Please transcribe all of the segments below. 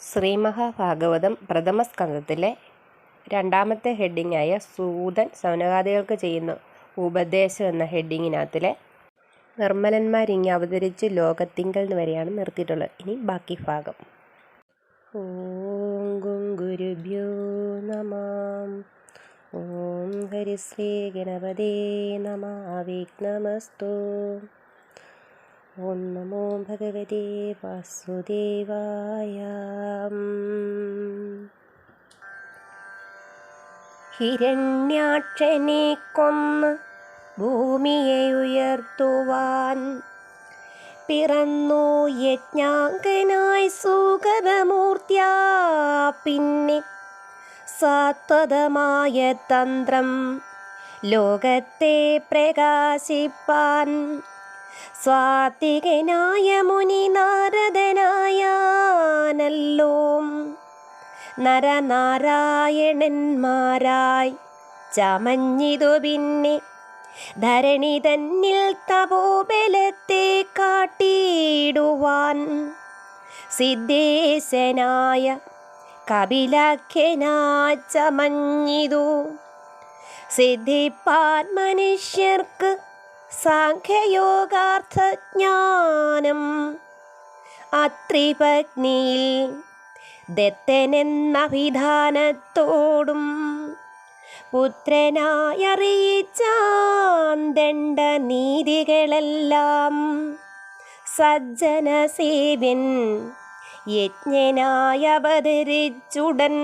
ശ്രീമഹാഭാഗവതം പ്രഥമസ്കന്ധത്തിലെ രണ്ടാമത്തെ ഹെഡിങ്ങായ സൂതൻ സൗനകാദികൾക്ക് ചെയ്യുന്ന ഉപദേശം എന്ന ഹെഡിങ്ങിനകത്തിലെ നിർമ്മലന്മാരിങ്ങി അവതരിച്ച് ലോകത്തിങ്കൽ വരെയാണ് നിർത്തിയിട്ടുള്ളത്. ഇനി ബാക്കി ഭാഗം. ഓം ഗുരുഭ്യോ നമാം. ഓം ഹരിശ്രീ ഗണപതേ നമ. വിഘ്നമസ്തു. ഓം നമോ ഭഗവതേ വാസുദേവായ ഹിരണ്യാക്ഷനെ കൊന്ന് ഭൂമിയെ ഉയർത്തുവാൻ പിറന്നു യജ്ഞാങ്കനായി സുഗതമൂർത്തിയാ. പിന്നെ സാത്വതമായ തന്ത്രം ലോകത്തെ പ്രകാശിപ്പാൻ സ്വാതികനായ മുനി നാരദനായാനല്ലോ. നരനാരായണന്മാരായി ചമഞ്ഞിതു പിന്നെ ധരണി തന്നിൽ തപോബലത്തെ കാട്ടിയിടുവാൻ സിദ്ധേശനായ കപിലഖ്യനാ ചമഞ്ഞിതു. സിദ്ധിപ്പാൻ മനുഷ്യർക്ക് സാഖ്യയോഗാർത്ഥജ്ഞാനം. അത്രിപത്നിയിൽ ദത്തനെന്നഭിധാനത്തോടും പുത്രനായറിയിച്ചാന്തണ്ട നീതികളെല്ലാം സജ്ജന യജ്ഞനായവതരിച്ചുടൻ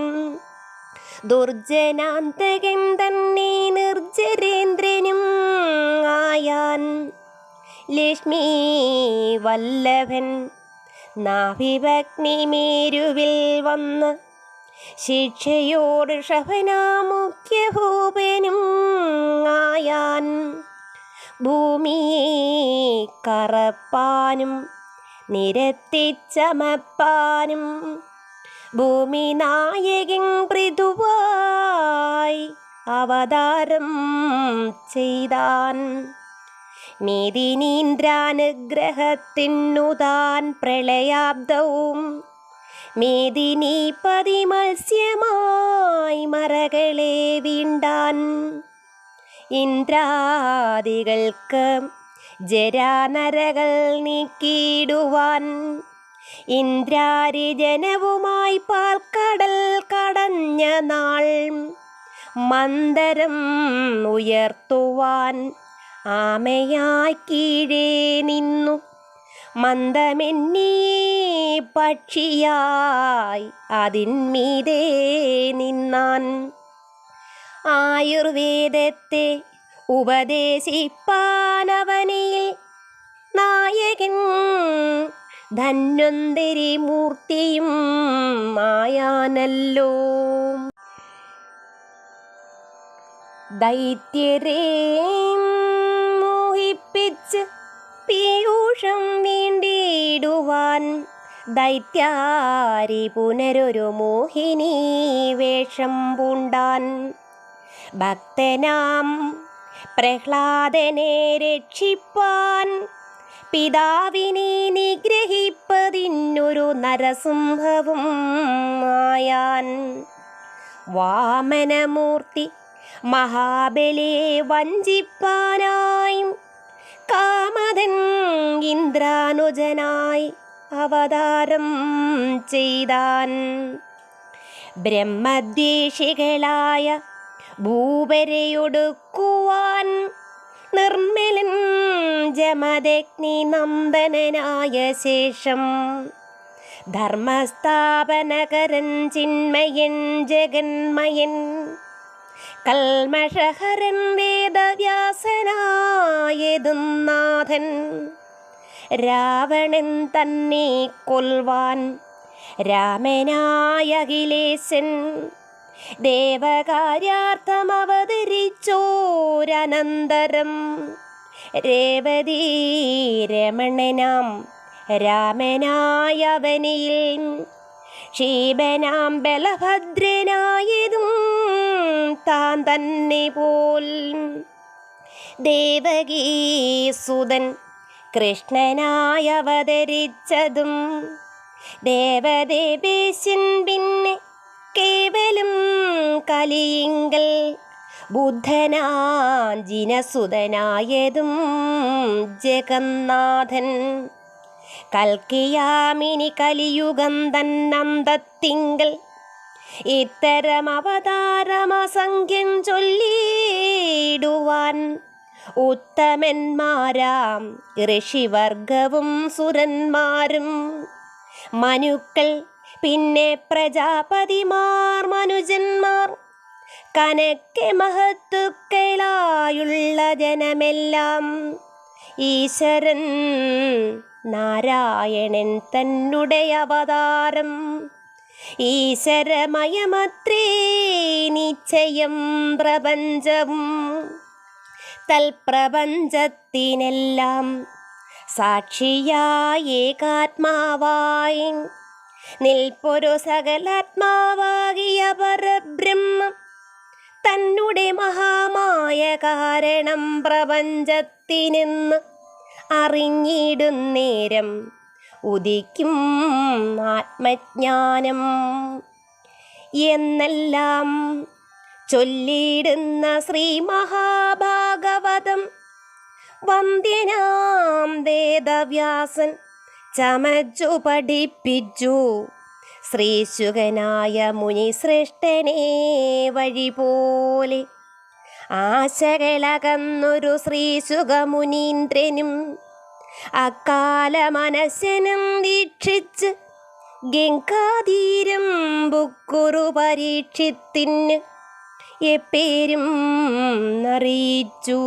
ദുർജനാന്തകൻ തന്നെ നിർജരേന്ദ്രനും ആയാൻ ലക്ഷ്മി വല്ലഭൻ നാഭിഭഗ്നിമേരുവിൽ വന്ന് ശിക്ഷയോട് ഷഭനാമുഖ്യഭൂപനും ആയാൻ ഭൂമിയെ കറപ്പാനും നിരത്തിച്ചമപ്പാനും ഭൂമി നായകൻ പൃഥുവായി അവതാരം ചെയ്താൻ. മേദിനീന്ദ്രാനുഗ്രഹത്തിനുതാൻ പ്രളയാബ്ദവും. മേദിനി പതിമത്സ്യമായി മറകളെ വീണ്ടാൻ. ഇന്ദ്രാദികൾക്ക് ജരാനരകൾ നീക്കിയിടുവാൻ. ഇന്ദ്രാരിജനവുമായി പാൽക്കടൽ കടഞ്ഞ നാൾ മന്ദരം ഉയർത്തുവാൻ ആമയായി കീഴേ നിന്നു. മന്ദമെന്നീ പക്ഷിയായി അതിന്മീതേ നിന്നാൻ. ആയുർവേദത്തെ ഉപദേശിപ്പാനവനിയിൽ നായകൻ ധന്വന്തരി മൂർത്തിയും മായാനല്ലോ. ദൈത്യരെ മോഹിപ്പിച്ച് പീയൂഷം വീണ്ടിടുവാൻ ദൈത്യാരി പുനരൊരു മോഹിനി വേഷം പൂണ്ടാൻ. ഭക്തനാം പ്രഹ്ലാദനെ രക്ഷിപ്പാൻ. പിതാവിനെ നിഗ്രഹിപ്പതിനൊരു നരസിംഹവും ആയാൻ വാമനമൂർത്തി മഹാബലിയെ വഞ്ചിപ്പാനായും. കാമതൻ ഇന്ദ്രാനുജനായി അവതാരം ചെയ്താൻ. ബ്രഹ്മദ്വേഷികളായ ഭൂപരയൊടുക്കുവാൻ. നിർമ്മലൻ ജമദഗ്നി നന്ദനായ ശേഷം ധർമ്മസ്ഥാപനകരൻ ചിന്മയൻ ജഗന്മയൻ. കൽമഷഹരൻ വേദവ്യാസനായതും നാഥൻ. രാവണൻ തന്നെ കൊൽവാൻ രാമനായ അഖിലേശൻ ദേവകാര്യാർത്ഥം അവതരിച്ചോരനന്തരം രേവതി രമണനാം രാമനായവനിൽ. ക്ഷീപനാം ബലഭദ്രനായതും താൻ തന്നെ പോൽ. ദേവകീസുതൻ കൃഷ്ണനായി അവതരിച്ചതും ദേവദേവേശൻ പിന്നെ കേവലം കലിയിങ്കൽ ബുദ്ധനാഞ്ജിനസുതനായതും ജഗന്നാഥൻ. കൽക്കിയാമിനി കലിയുഗം തന്നന്തത്തിങ്കൽ ഇത്തരം അവതാരമസംഖ്യം ചൊല്ലിയിടുവാൻ ഉത്തമന്മാരാം ഋഷിവർഗവും സുരന്മാരും. മനുക്കൾ പിന്നെ പ്രജാപതിമാർ മനുജന്മാർ. കനക്കെ മഹത്തുക്കളായുള്ള ജനമെല്ലാം ഈശ്വരൻ നാരായണൻ തന്നുടേ അവതാരം. ഈശ്വരമയമത്രേ നിശ്ചയം പ്രപഞ്ചവും തൽപ്രപഞ്ചത്തിനെല്ലാം സാക്ഷിയായേകാത്മാവായി നിൽപ്പൊരു സകലാത്മാവാകിയ പരബ്രഹ്മം തന്നെ മഹാമായ കാരണം പ്രപഞ്ചത്തിനെന്ന് അറിഞ്ഞിടുന്നേരം ഉദിക്കും ആത്മജ്ഞാനം. എന്നെല്ലാം ചൊല്ലിയിടുന്ന ശ്രീ മഹാഭാഗവതം. വന്ദ്യനാം വേദവ്യാസൻ ചമച്ചു പഠിപ്പിച്ചു. ശ്രീശുഖനായ മുനിശ്രേഷ്ഠനെ വഴി പോലെ ആശകളകന്നൊരു ശ്രീശുഖമുനീന്ദ്രനും അക്കാല മനസ്സനും വീക്ഷിച്ച് ഗംഗാതീരം ബുക്കുറു പരീക്ഷിത്തിന് എപ്പേരും അറിയിച്ചു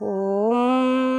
ഓം